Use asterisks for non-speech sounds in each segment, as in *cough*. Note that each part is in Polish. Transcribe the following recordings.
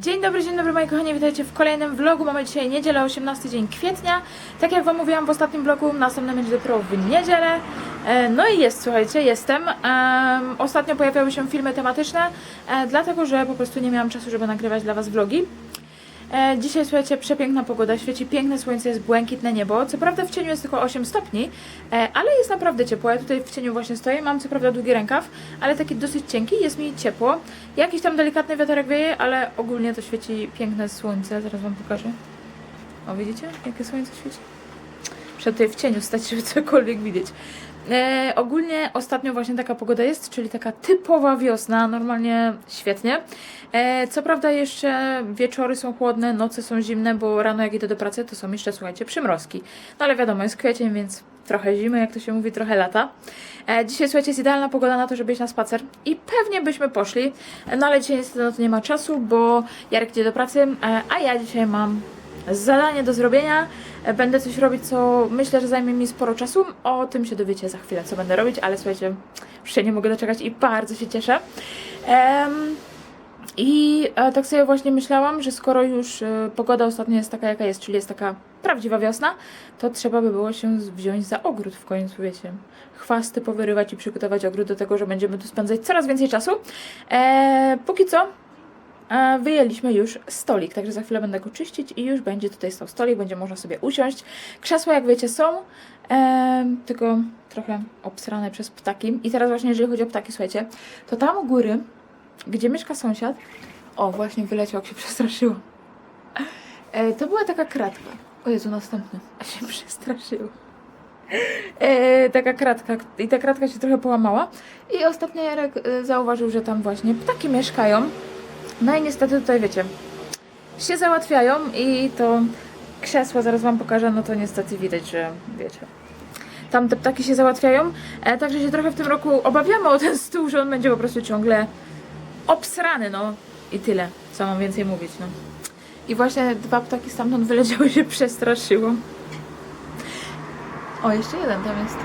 Dzień dobry, dzień dobry moi kochani, witajcie w kolejnym vlogu. Mamy dzisiaj niedzielę, 18 dzień kwietnia. Tak jak Wam mówiłam w ostatnim vlogu, następny będzie dopiero w niedzielę. E, No i jest, słuchajcie, jestem. Em, Ostatnio pojawiały się filmy tematyczne, e, dlatego że po prostu nie miałam czasu, żeby nagrywać dla Was vlogi. E, Dzisiaj, słuchajcie, przepiękna pogoda, świeci piękne słońce, jest błękitne niebo. Co prawda w cieniu jest tylko 8 stopni, e, ale jest naprawdę ciepło. Ja tutaj w cieniu właśnie stoję, mam co prawda długi rękaw, ale taki dosyć cienki, jest mi ciepło. Jakiś tam delikatny wiaterek wieje, ale ogólnie to świeci piękne słońce. Zaraz Wam pokażę. O, widzicie, jakie słońce świeci? Muszę tutaj w cieniu stać, żeby cokolwiek widzieć. E, ogólnie ostatnio właśnie taka pogoda jest, czyli taka typowa wiosna, normalnie świetnie. E, co prawda jeszcze wieczory są chłodne, noce są zimne, bo rano jak idę do pracy, to są jeszcze, słuchajcie, przymrozki. No ale wiadomo, jest kwiecień, więc trochę zimy, jak to się mówi, trochę lata. E, dzisiaj, słuchajcie, jest idealna pogoda na to, żeby iść na spacer i pewnie byśmy poszli, no ale dzisiaj niestety na to nie ma czasu, bo Jarek idzie do pracy, e, a ja dzisiaj mam zadanie do zrobienia. E, Będę coś robić, co myślę, że zajmie mi sporo czasu. O tym się dowiecie za chwilę, co będę robić, ale słuchajcie, już się nie mogę doczekać i bardzo się cieszę. Em, I e, tak sobie właśnie myślałam, że skoro już e, pogoda ostatnio jest taka, jaka jest, czyli jest taka prawdziwa wiosna, to trzeba by było się wziąć za ogród w końcu, wiecie. Chwasty powyrywać i przygotować ogród do tego, że będziemy tu spędzać coraz więcej czasu. E, póki co Wyjęliśmy już stolik, także za chwilę będę go czyścić i już będzie tutaj stał stolik, będzie można sobie usiąść. Krzesła, jak wiecie, są, em, tylko trochę obsrane przez ptaki. I teraz właśnie, jeżeli chodzi o ptaki, słuchajcie, to tam u góry, gdzie mieszka sąsiad, o, właśnie wyleciał, jak się *laughs* przestraszyło. E, to była taka kratka. O Jezu, następny. A się *laughs* przestraszyło. E, taka kratka. I ta kratka się trochę połamała. I ostatnio Jarek e, zauważył, że tam właśnie ptaki mieszkają. No i niestety tutaj wiecie, się załatwiają i to krzesło, zaraz Wam pokażę, no to niestety widać, że wiecie. Tam te ptaki się załatwiają, e, także się trochę w tym roku obawiamy o ten stół, że on będzie po prostu ciągle obsrany, no i tyle, co mam więcej mówić, no. I właśnie dwa ptaki stamtąd wyleciały *laughs* się przestraszyło. O, jeszcze jeden tam jest.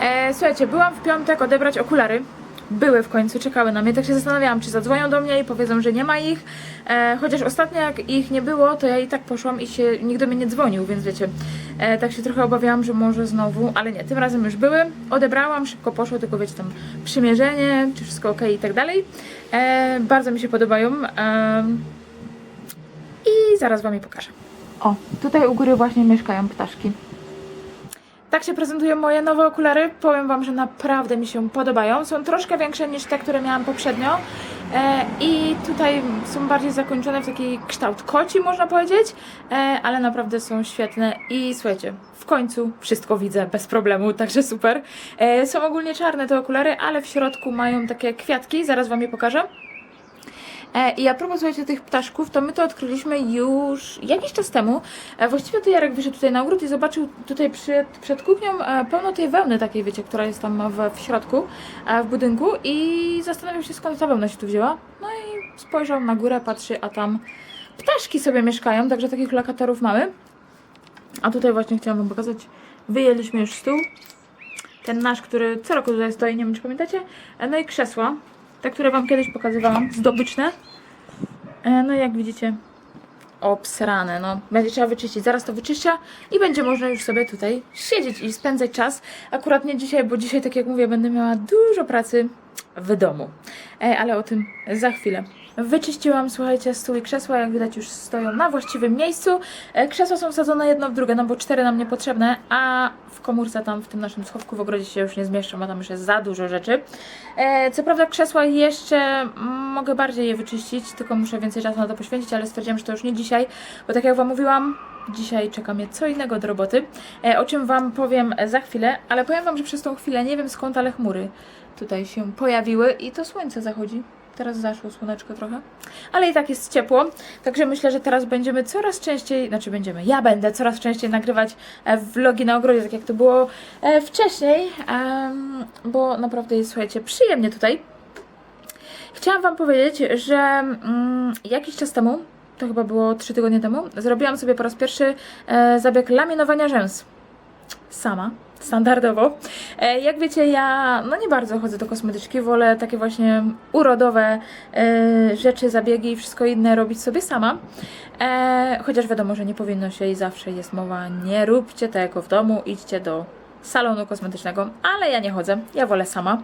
E, słuchajcie, byłam w piątek odebrać okulary. Były w końcu, czekały na mnie, tak się zastanawiałam, czy zadzwonią do mnie i powiedzą, że nie ma ich. E, chociaż ostatnio jak ich nie było, to ja i tak poszłam i się nikt do mnie nie dzwonił, więc wiecie, e, tak się trochę obawiałam, że może znowu, ale nie, tym razem już były. Odebrałam, szybko poszło, tylko wiecie, tam przymierzenie, czy wszystko ok i tak dalej. E, bardzo mi się podobają. E, I zaraz Wam je pokażę. O, tutaj u góry właśnie mieszkają ptaszki. Tak się prezentują moje nowe okulary. Powiem Wam, że naprawdę mi się podobają. Są troszkę większe niż te, które miałam poprzednio. E, I tutaj są bardziej zakończone w taki kształt koci, można powiedzieć. E, ale naprawdę są świetne. I słuchajcie, w końcu wszystko widzę bez problemu, także super. E, są ogólnie czarne te okulary, ale w środku mają takie kwiatki. Zaraz Wam je pokażę. E, I a propos słuchajcie tych ptaszków, to my to odkryliśmy już jakiś czas temu. E, Właściwie to Jarek wyszedł tutaj na ogród i zobaczył tutaj przed, przed kuchnią e, pełno tej wełny takiej, wiecie, która jest tam w, w środku, w budynku i zastanawiał się skąd ta wełna się tu wzięła. No i spojrzał na górę, patrzy, a tam ptaszki sobie mieszkają, także takich lokatorów mamy. A tutaj właśnie chciałam wam pokazać, wyjęliśmy już stół. Ten nasz, który co roku tutaj stoi, nie wiem czy pamiętacie. No i krzesła, te, które wam kiedyś pokazywałam, zdobyczne. E, No jak widzicie, obsrane, no. Będzie trzeba wyczyścić. Zaraz to wyczyszczę i będzie można już sobie tutaj siedzieć i spędzać czas. Akurat nie dzisiaj, bo dzisiaj, tak jak mówię, będę miała dużo pracy w domu. E, ale o tym za chwilę. Wyczyściłam, słuchajcie, stół i krzesła, jak widać już stoją na właściwym miejscu. E, krzesła są wsadzone jedno w drugie, no bo cztery nam niepotrzebne, a w komórce tam, w tym naszym schowku w ogrodzie się już nie zmieszczą, a tam już jest za dużo rzeczy. E, co prawda krzesła jeszcze mogę bardziej je wyczyścić, tylko muszę więcej czasu na to poświęcić, ale stwierdziłam, że to już nie dzisiaj, bo tak jak Wam mówiłam, dzisiaj czeka mnie co innego do roboty, e, o czym Wam powiem za chwilę, ale powiem Wam, że przez tą chwilę nie wiem skąd, ale chmury tutaj się pojawiły i to słońce zachodzi. Teraz zaszło słoneczko trochę, ale i tak jest ciepło, także myślę, że teraz będziemy coraz częściej, znaczy będziemy, ja będę coraz częściej nagrywać e, vlogi na ogrodzie, tak jak to było e, wcześniej, bo naprawdę jest, słuchajcie, przyjemnie tutaj. Chciałam Wam powiedzieć, że mm, jakiś czas temu, to chyba było 3 tygodnie temu, zrobiłam sobie po raz pierwszy e, zabieg laminowania rzęs. Sama, standardowo. E, jak wiecie, ja no nie bardzo chodzę do kosmetyczki, wolę takie właśnie urodowe e, rzeczy, zabiegi i wszystko inne robić sobie sama. E, chociaż wiadomo, że nie powinno się i zawsze jest mowa, nie róbcie tego w domu, idźcie do salonu kosmetycznego, ale ja nie chodzę, ja wolę sama.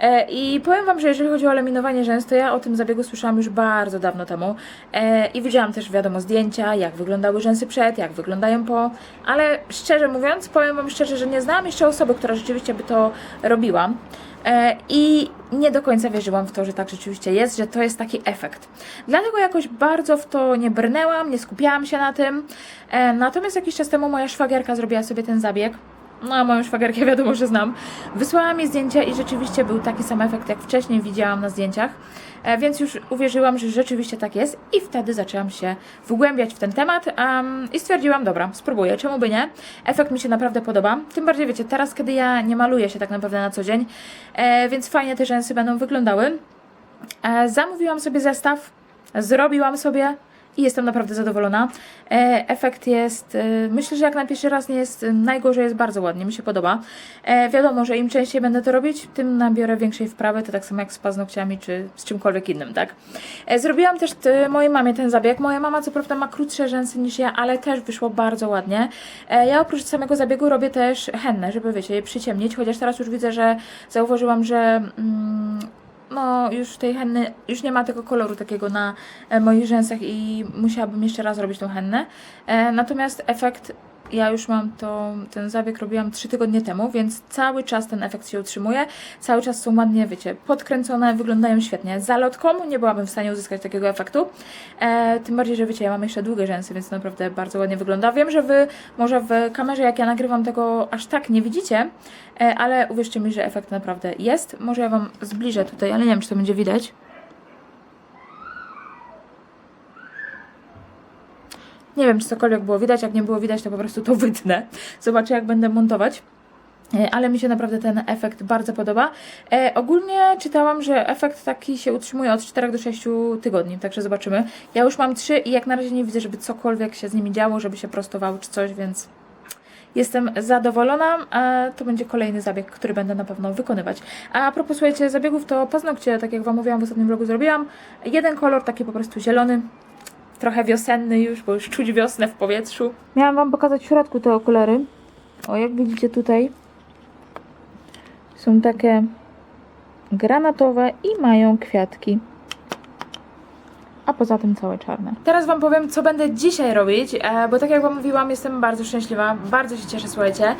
E, I powiem Wam, że jeżeli chodzi o laminowanie rzęs, to ja o tym zabiegu słyszałam już bardzo dawno temu e, i widziałam też, wiadomo, zdjęcia, jak wyglądały rzęsy przed, jak wyglądają po, ale szczerze mówiąc, powiem Wam szczerze, że nie znałam jeszcze osoby, która rzeczywiście by to robiła. E, I nie do końca wierzyłam w to, że tak rzeczywiście jest, że to jest taki efekt. Dlatego jakoś bardzo w to nie brnęłam, nie skupiałam się na tym. E, Natomiast jakiś czas temu moja szwagierka zrobiła sobie ten zabieg. No, a moją szwagierkę wiadomo, że znam. Wysłała mi zdjęcia i rzeczywiście był taki sam efekt, jak wcześniej widziałam na zdjęciach. E, więc już uwierzyłam, że rzeczywiście tak jest i wtedy zaczęłam się wgłębiać w ten temat um, i stwierdziłam, dobra, spróbuję, czemu by nie? Efekt mi się naprawdę podoba. Tym bardziej, wiecie, teraz, kiedy ja nie maluję się tak naprawdę na co dzień, e, więc fajnie te rzęsy będą wyglądały. E, zamówiłam sobie zestaw, zrobiłam sobie i jestem naprawdę zadowolona. E, efekt jest, e, myślę, że jak na pierwszy raz nie jest e, najgorzej, jest bardzo ładnie, mi się podoba. Wiadomo, że im częściej będę to robić, tym nabiorę większej wprawy, to tak samo jak z paznokciami czy z czymkolwiek innym, tak? Zrobiłam też mojej mamie ten zabieg. Moja mama co prawda ma krótsze rzęsy niż ja, ale też wyszło bardzo ładnie. Ja oprócz samego zabiegu robię też hennę, żeby wiecie, je przyciemnić, chociaż teraz już widzę, że zauważyłam, że mm, no już tej henny, już nie ma tego koloru takiego na e, moich rzęsach i musiałabym jeszcze raz robić tą hennę. E, natomiast efekt, ja już mam to, ten zabieg robiłam 3 tygodnie temu, więc cały czas ten efekt się utrzymuje. Cały czas są ładnie, wiecie, podkręcone, wyglądają świetnie. Z lotką nie byłabym w stanie uzyskać takiego efektu. E, tym bardziej, że wiecie, ja mam jeszcze długie rzęsy, więc naprawdę bardzo ładnie wygląda. Wiem, że wy może w kamerze, jak ja nagrywam tego aż tak nie widzicie, e, ale uwierzcie mi, że efekt naprawdę jest. Może ja wam zbliżę tutaj, ale nie wiem, czy to będzie widać. Nie wiem, czy cokolwiek było widać. Jak nie było widać, to po prostu to wytnę. Zobaczę, jak będę montować. E, Ale mi się naprawdę ten efekt bardzo podoba. E, ogólnie czytałam, że efekt taki się utrzymuje od 4 do 6 tygodni, także zobaczymy. Ja już mam 3 i jak na razie nie widzę, żeby cokolwiek się z nimi działo, żeby się prostowały czy coś, więc jestem zadowolona. A to będzie kolejny zabieg, który będę na pewno wykonywać. A propos, słuchajcie, zabiegów, to paznokcie, tak jak Wam mówiłam w ostatnim vlogu, zrobiłam. Jeden kolor, taki po prostu zielony, trochę wiosenny już, bo już czuć wiosnę w powietrzu. Miałam Wam pokazać w środku te okulary. O, jak widzicie tutaj, są takie granatowe i mają kwiatki. Poza tym całe czarne. Teraz Wam powiem, co będę dzisiaj robić, e, bo tak jak Wam mówiłam, jestem bardzo szczęśliwa, bardzo się cieszę, słuchajcie,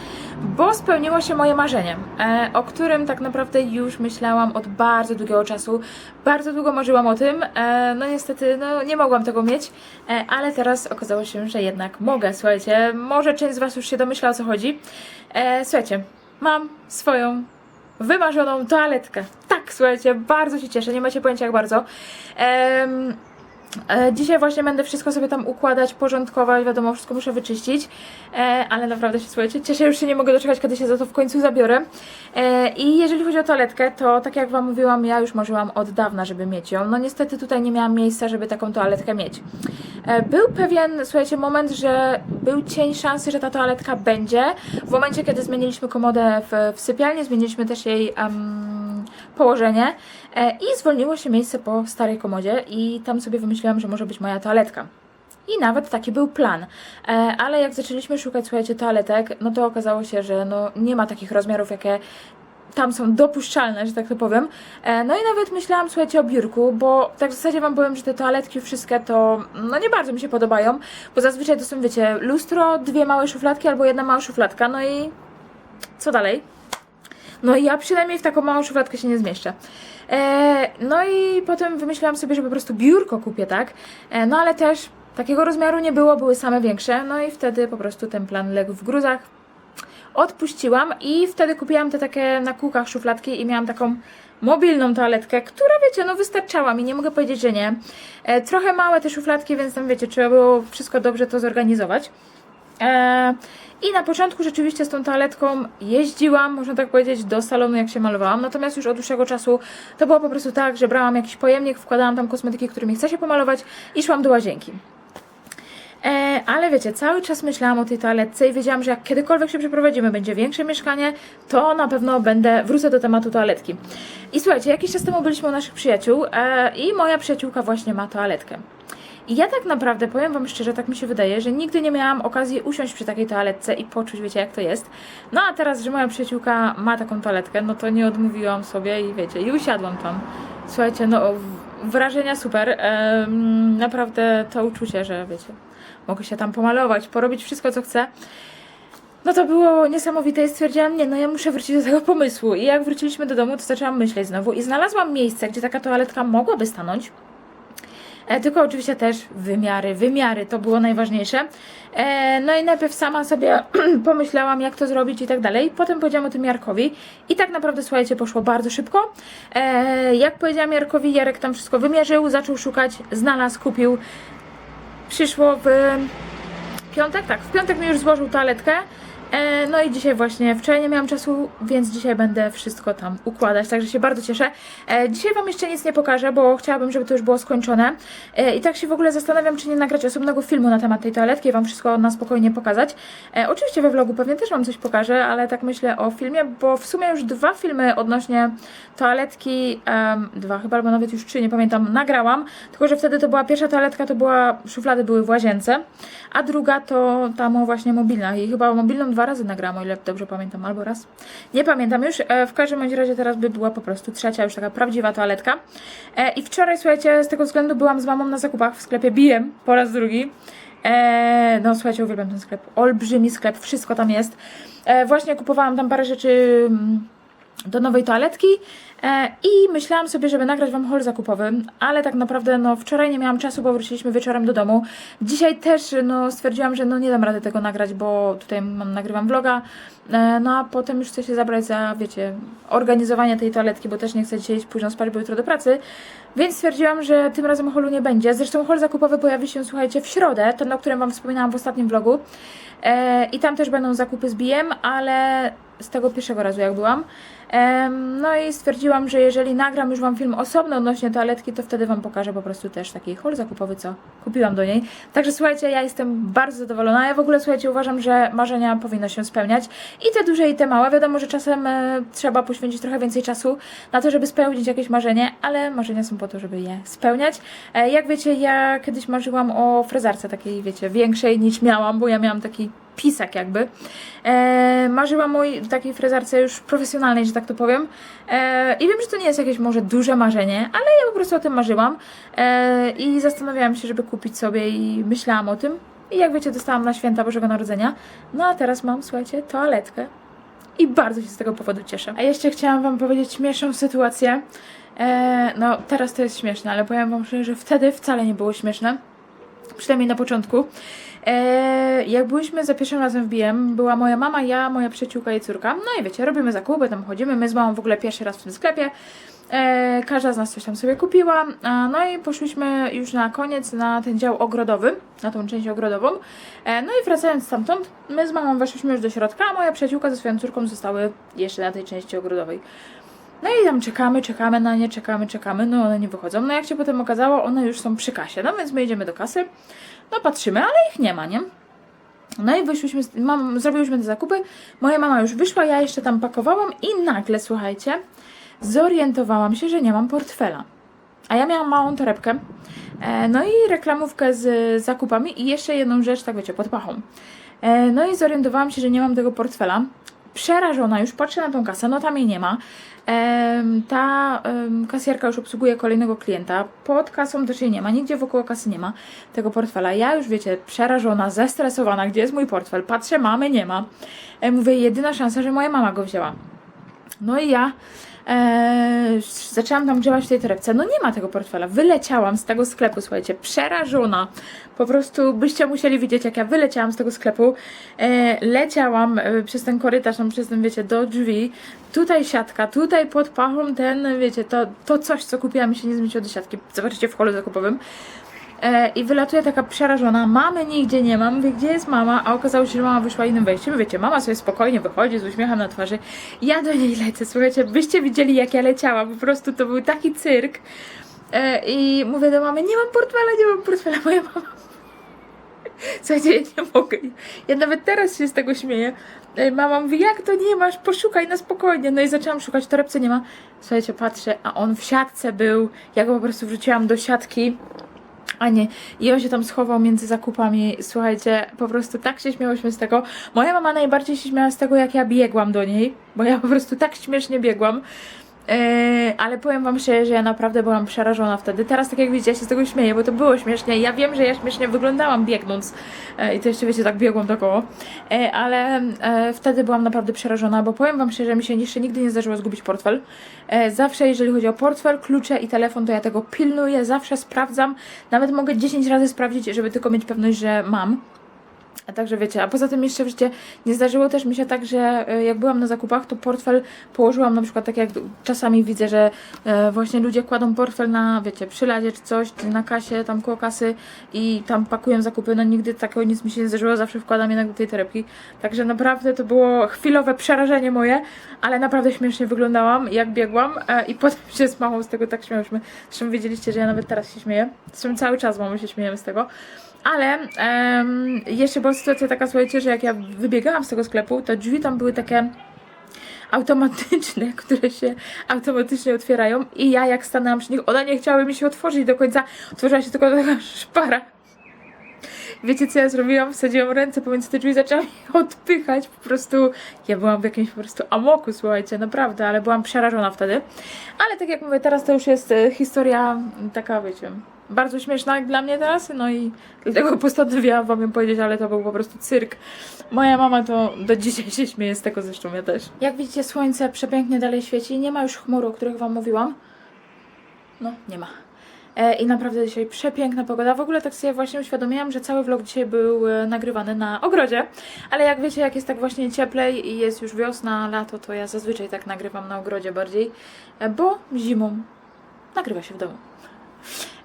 bo spełniło się moje marzenie, e, o którym tak naprawdę już myślałam od bardzo długiego czasu. Bardzo długo marzyłam o tym, e, no niestety, no nie mogłam tego mieć, ale teraz okazało się, że jednak mogę, słuchajcie. Może część z Was już się domyśla, o co chodzi. Słuchajcie, mam swoją wymarzoną toaletkę. Tak, słuchajcie, bardzo się cieszę, nie macie pojęcia jak bardzo. E, dzisiaj właśnie będę wszystko sobie tam układać, porządkować, wiadomo, wszystko muszę wyczyścić, e, ale naprawdę się, słuchajcie, cieszę, już się nie mogę doczekać, kiedy się za to w końcu zabiorę. E, I jeżeli chodzi o toaletkę, to tak jak Wam mówiłam, ja już marzyłam od dawna, żeby mieć ją. No niestety tutaj nie miałam miejsca, żeby taką toaletkę mieć. E, Był pewien, słuchajcie, moment, że był cień szansy, że ta toaletka będzie. W momencie, kiedy zmieniliśmy komodę w, w sypialni, zmieniliśmy też jej em, położenie e, i zwolniło się miejsce po starej komodzie i tam sobie wymyśliłam, że może być moja toaletka. I nawet taki był plan. E, ale jak zaczęliśmy szukać, słuchajcie, toaletek, no to okazało się, że no, nie ma takich rozmiarów, jakie tam są dopuszczalne, że tak to powiem. E, No i nawet myślałam, słuchajcie, o biurku, bo tak w zasadzie Wam powiem, że te toaletki wszystkie to no nie bardzo mi się podobają, bo zazwyczaj to są, wiecie, lustro, dwie małe szufladki albo jedna mała szufladka, no i co dalej? No i ja przynajmniej w taką małą szufladkę się nie zmieszczę. E, no i potem wymyślałam sobie, że po prostu biurko kupię, tak? E, no ale też takiego rozmiaru nie było, były same większe, no i wtedy po prostu ten plan legł w gruzach odpuściłam i wtedy kupiłam te takie na kółkach szufladki i miałam taką mobilną toaletkę, która wiecie, no wystarczała mi, nie mogę powiedzieć, że nie. E, trochę małe te szufladki, więc tam wiecie, trzeba było wszystko dobrze to zorganizować. E, I na początku rzeczywiście z tą toaletką jeździłam, można tak powiedzieć, do salonu jak się malowałam, natomiast już od dłuższego czasu to było po prostu tak, że brałam jakiś pojemnik, wkładałam tam kosmetyki, którymi chcę się pomalować i szłam do łazienki. E, ale wiecie, cały czas myślałam o tej toaletce i wiedziałam, że jak kiedykolwiek się przeprowadzimy, będzie większe mieszkanie, to na pewno będę, wrócę do tematu toaletki. I słuchajcie, jakiś czas temu byliśmy u naszych przyjaciół e, i moja przyjaciółka właśnie ma toaletkę. I ja tak naprawdę, powiem Wam szczerze, tak mi się wydaje, że nigdy nie miałam okazji usiąść przy takiej toaletce i poczuć, wiecie, jak to jest. No a teraz, że moja przyjaciółka ma taką toaletkę, no to nie odmówiłam sobie i wiecie, i usiadłam tam. Słuchajcie, no wrażenia super. Em, naprawdę to uczucie, że wiecie, mogę się tam pomalować, porobić wszystko, co chcę. No to było niesamowite i stwierdziłam, nie, no ja muszę wrócić do tego pomysłu. I jak wróciliśmy do domu, to zaczęłam myśleć znowu i znalazłam miejsce, gdzie taka toaletka mogłaby stanąć. E, tylko oczywiście też wymiary, wymiary to było najważniejsze. E, no i najpierw sama sobie *clears throat* pomyślałam, jak to zrobić i tak dalej. Potem powiedziałam o tym Jarkowi i tak naprawdę, słuchajcie, poszło bardzo szybko. E, jak powiedziałam Jarkowi, Jarek tam wszystko wymierzył, zaczął szukać, znalazł, kupił. Przyszło w piątek, tak, w piątek mi już złożył toaletkę. E, no i dzisiaj właśnie, wczoraj nie miałam czasu, więc dzisiaj będę wszystko tam układać, także się bardzo cieszę. E, dzisiaj Wam jeszcze nic nie pokażę, bo chciałabym, żeby to już było skończone. E, I tak się w ogóle zastanawiam, czy nie nagrać osobnego filmu na temat tej toaletki i Wam wszystko na spokojnie pokazać. Oczywiście we vlogu pewnie też Wam coś pokażę, ale tak myślę o filmie, bo w sumie już dwa filmy odnośnie toaletki, dwa chyba, albo nawet już trzy, nie pamiętam, nagrałam. Tylko, że wtedy to była pierwsza toaletka, to była, szuflady były w łazience, a druga to tam właśnie mobilna. I chyba mobilną dwa razy nagrałam, o ile dobrze pamiętam, albo raz. Nie pamiętam już. E, w każdym bądź razie teraz by była po prostu trzecia, już taka prawdziwa toaletka. E, I wczoraj, słuchajcie, z tego względu byłam z mamą na zakupach w sklepie BM po raz drugi. E, no słuchajcie, uwielbiam ten sklep. Olbrzymi sklep, wszystko tam jest. Właśnie kupowałam tam parę rzeczy mm, do nowej toaletki e, i myślałam sobie, żeby nagrać Wam haul zakupowy, ale tak naprawdę no wczoraj nie miałam czasu, bo wróciliśmy wieczorem do domu. Dzisiaj też no stwierdziłam, że no nie dam rady tego nagrać, bo tutaj mam, nagrywam vloga, e, no a potem już chcę się zabrać za, wiecie, organizowanie tej toaletki, bo też nie chcę dzisiaj iść późno spać, bo jutro do pracy, więc stwierdziłam, że tym razem holu nie będzie. Zresztą haul zakupowy pojawi się, słuchajcie, w środę, ten, o którym Wam wspominałam w ostatnim vlogu e, i tam też będą zakupy z BM, ale z tego pierwszego razu jak byłam. No i stwierdziłam, że jeżeli nagram już Wam film osobno odnośnie toaletki, to wtedy Wam pokażę po prostu też taki haul zakupowy, co kupiłam do niej. Także słuchajcie, ja jestem bardzo zadowolona. Ja w ogóle, słuchajcie, uważam, że marzenia powinno się spełniać. I te duże, i te małe. Wiadomo, że czasem e, trzeba poświęcić trochę więcej czasu na to, żeby spełnić jakieś marzenie, ale marzenia są po to, żeby je spełniać. E, jak wiecie, ja kiedyś marzyłam o frezarce takiej, wiecie, większej niż miałam, bo ja miałam taki pisak jakby. E, marzyłam o takiej frezarce już profesjonalnej, że tak to powiem. E, I wiem, że to nie jest jakieś może duże marzenie, ale ja po prostu o tym marzyłam. E, I zastanawiałam się, żeby kupić sobie i myślałam o tym. I jak wiecie, dostałam na święta Bożego Narodzenia. No a teraz mam, słuchajcie, toaletkę. I bardzo się z tego powodu cieszę. A jeszcze chciałam Wam powiedzieć śmieszną sytuację. E, no, teraz to jest śmieszne, ale powiem Wam szczerze, że wtedy wcale nie było śmieszne. Przynajmniej na początku. E, jak byliśmy za pierwszym razem w BM, była moja mama, ja, moja przyjaciółka i córka. No i wiecie, robimy zakupy, tam chodzimy. My z mamą w ogóle pierwszy raz w tym sklepie. E, każda z nas coś tam sobie kupiła. No i poszliśmy już na koniec na ten dział ogrodowy, na tą część ogrodową. E, no i wracając stamtąd, my z mamą weszliśmy już do środka, a moja przyjaciółka ze swoją córką zostały jeszcze na tej części ogrodowej. No i tam czekamy, czekamy na nie, czekamy, czekamy, no one nie wychodzą. No jak się potem okazało, one już są przy kasie. No więc my idziemy do kasy, no patrzymy, ale ich nie ma, nie? No i wyszłyśmy, mam, zrobiłyśmy te zakupy, moja mama już wyszła, ja jeszcze tam pakowałam i nagle, słuchajcie, zorientowałam się, że nie mam portfela. A ja miałam małą torebkę, e, no i reklamówkę z zakupami i jeszcze jedną rzecz, tak wiecie, pod pachą. E, no i zorientowałam się, że nie mam tego portfela. Przerażona już, patrzę na tą kasę, no tam jej nie ma. Ta kasjerka już obsługuje kolejnego klienta. Pod kasą też jej nie ma, nigdzie wokół kasy nie ma tego portfela. Ja już wiecie, przerażona, zestresowana, gdzie jest mój portfel? Patrzę, mamy nie ma. E, mówię, jedyna szansa, że moja mama go wzięła. No i ja e, zaczęłam tam grzebać w tej torebce. No nie ma tego portfela. Wyleciałam z tego sklepu, słuchajcie, przerażona. Po prostu byście musieli widzieć, jak ja wyleciałam z tego sklepu. E, leciałam e, przez ten korytarz, tam przez ten, wiecie, do drzwi. Tutaj siatka, tutaj pod pachą ten, wiecie, to, to coś, co kupiłam, mi się nie zmieściło do siatki. Zobaczycie w holu zakupowym. E, I wylatuje taka przerażona, mamy nigdzie nie ma, mówię, gdzie jest mama, a okazało się, że mama wyszła innym wejściem, wiecie, mama sobie spokojnie wychodzi z uśmiechem na twarzy, ja do niej lecę, słuchajcie, byście widzieli jak ja leciałam, po prostu to był taki cyrk e, i mówię do mamy, nie mam portfela, nie mam portfela, moja mama Słuchajcie, ja nie mogę. Ja nawet teraz się z tego śmieję. Ej, Mama mówi, jak to nie masz? Poszukaj na spokojnie. No i zaczęłam szukać, torebce nie ma. Słuchajcie, patrzę, a on w siatce był. Ja go po prostu wrzuciłam do siatki. A nie, i on się tam schował między zakupami. Słuchajcie, po prostu tak się śmiałyśmy z tego. Moja mama najbardziej się śmiała z tego, jak ja biegłam do niej, bo ja po prostu tak śmiesznie biegłam. Eee, ale powiem wam szczerze, że ja naprawdę byłam przerażona wtedy. Teraz tak jak widzicie, ja się z tego śmieję, bo to było śmiesznie. Ja wiem, że ja śmiesznie wyglądałam biegnąc e, i to jeszcze wiecie, tak biegłam dookoła. E, ale wtedy byłam naprawdę przerażona, bo powiem wam szczerze, mi się jeszcze nigdy nie zdarzyło zgubić portfel. Zawsze jeżeli chodzi o portfel, klucze i telefon, to ja tego pilnuję, zawsze sprawdzam. Nawet mogę 10 razy sprawdzić, żeby tylko mieć pewność, że mam. A także wiecie, a poza tym jeszcze w życie nie zdarzyło też mi się tak, że e, jak byłam na zakupach, to portfel położyłam na przykład tak jak czasami widzę, że e, właśnie ludzie kładą portfel na, wiecie, przy ladzie czy coś, czy na kasie, tam koło kasy i tam pakują zakupy. No nigdy takiego nic mi się nie zdarzyło, zawsze wkładam jednak do tej torebki. Także naprawdę to było chwilowe przerażenie moje, ale naprawdę śmiesznie wyglądałam, jak biegłam e, i *laughs* potem się z mamą z tego tak śmiałyśmy. Zresztą wiedzieliście, że ja nawet teraz się śmieję. Zresztą cały czas mamą się śmiejemy z tego. Ale em, jeszcze była sytuacja taka, słuchajcie, że jak ja wybiegałam z tego sklepu, to drzwi tam były takie automatyczne, *laughs* które się automatycznie otwierają i ja jak stanęłam przy nich, one nie chciały mi się otworzyć do końca, otworzyła się tylko taka *laughs* szpara. Wiecie co ja zrobiłam? Wsadziłam ręce pomiędzy te drzwi, zaczęłam je *laughs* odpychać, po prostu ja byłam w jakimś po prostu amoku, słuchajcie, naprawdę, ale byłam przerażona wtedy. Ale tak jak mówię, teraz to już jest e, historia taka, wiecie, bardzo śmieszna dla mnie teraz, no i dlatego postanowiłam wam ją powiedzieć, ale to był po prostu cyrk. Moja mama to do dzisiaj się śmieje z tego, zresztą ja też. Jak widzicie, słońce przepięknie dalej świeci, nie ma już chmur, o których wam mówiłam. No, nie ma. E, I naprawdę dzisiaj przepiękna pogoda. W ogóle tak sobie właśnie uświadomiłam, że cały vlog dzisiaj był e, nagrywany na ogrodzie. Ale jak wiecie, jak jest tak właśnie cieplej i jest już wiosna, lato, to ja zazwyczaj tak nagrywam na ogrodzie bardziej, e, bo zimą nagrywa się w domu.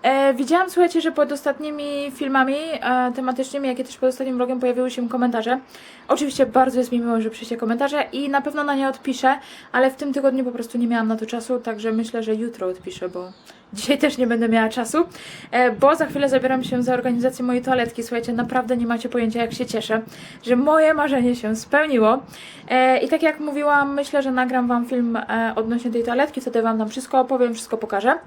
E, widziałam, słuchajcie, że pod ostatnimi filmami e, tematycznymi, jak i też pod ostatnim vlogiem pojawiły się komentarze. Oczywiście bardzo jest mi miło, że przyjście komentarze i na pewno na nie odpiszę, ale w tym tygodniu po prostu nie miałam na to czasu, także myślę, że jutro odpiszę, bo dzisiaj też nie będę miała czasu, e, bo za chwilę zabieram się za organizację mojej toaletki. Słuchajcie, naprawdę nie macie pojęcia, jak się cieszę, że moje marzenie się spełniło. E, I tak jak mówiłam, myślę, że nagram Wam film e, odnośnie tej toaletki, wtedy Wam tam wszystko opowiem, wszystko pokażę.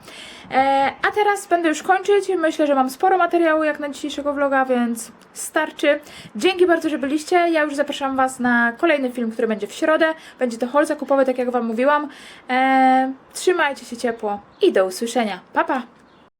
A teraz będę już kończyć. Myślę, że mam sporo materiału jak na dzisiejszego vloga, więc starczy. Dzięki bardzo, że byliście. Ja już zapraszam Was na kolejny film, który będzie w środę. Będzie to haul zakupowy, tak jak Wam mówiłam. Trzymajcie się ciepło i do usłyszenia. Pa, pa!